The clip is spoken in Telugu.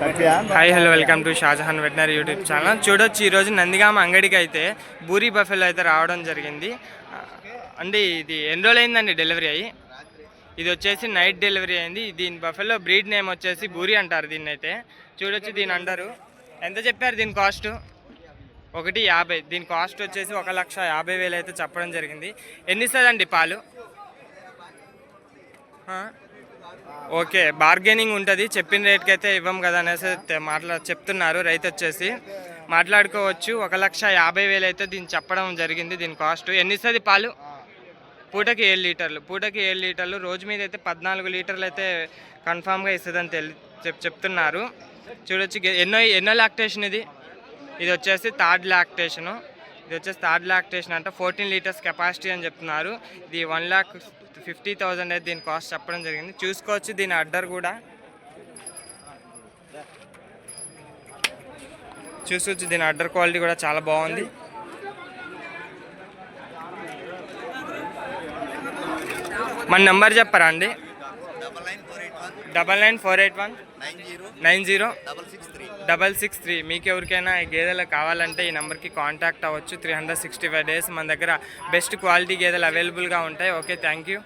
Hi hello welcome to Shahjahan veterinary YouTube channel. చూడొచ్చు ఈరోజు నందిగామ అంగడికి అయితే బూరి బఫెలో అయితే రావడం జరిగింది. అంటే అండి ఇది ఎన్ని రోజులు అయిందండి డెలివరీ అయ్యి? ఇది వచ్చేసి నైట్ డెలివరీ అయింది. దీని బఫెలో బ్రీడ్ నేమ్ వచ్చేసి బూరి అంటారు దీన్ని అయితే చూడొచ్చు దీని అంటారు. ఎంత చెప్పారు దీని కాస్ట్? ఒకటి యాభై. దీని కాస్ట్ వచ్చేసి ఒక లక్ష యాభై వేలు అయితే చెప్పడం జరిగింది. ఎన్ని ఇస్తుందండి పాలు? ఓకే బార్గెనింగ్ ఉంటుంది. చెప్పిన రేట్కి అయితే ఇవ్వం కదా అనేసి మాట్లా చెప్తున్నారు రైతు వచ్చేసి. మాట్లాడుకోవచ్చు. ఒక లక్ష యాభై వేలు అయితే దీన్ని చెప్పడం జరిగింది. దీని కాస్ట్ ఎన్ని ఇస్తుంది పాలు? పూటకి ఏడు లీటర్లు. పూటకి ఏడు లీటర్లు. రోజు మీద అయితే పద్నాలుగు లీటర్లు అయితే కన్ఫామ్గా ఇస్తుందని తెలి చెప్ చెప్తున్నారు. చూడొచ్చు. ఎన్నో ఎన్నో లాక్టేషన్ ఇది? ఇది వచ్చేసి థర్డ్ లాక్టేషను ఇది వచ్చేసి థర్డ్ లాక్టేషన్ అంటే. ఫోర్టీన్ లీటర్స్ కెపాసిటీ అని చెప్తున్నారు. ఇది వన్ ల్యాక్ ఫిఫ్టీ థౌజండ్ అయితే దీని కాస్ట్ చెప్పడం జరిగింది. చూసుకోవచ్చు దీని అడ్డర్ కూడా. చూసుకోవచ్చు దీని అడ్డర్ క్వాలిటీ కూడా చాలా బాగుంది. మన నెంబర్ చెప్పరా అండి double nine four eight one double nine four eight one nine zero double six three. మీకు ఎవరికైనా ఈ గేదెలు కావాలంటే ఈ నెంబర్కి కాంటాక్ట్ అవ్వచ్చు. Three hundred sixty five days మన దగ్గర బెస్ట్ క్వాలిటీ గేదెలు అవైలబుల్గా ఉంటాయి. Okay thank you.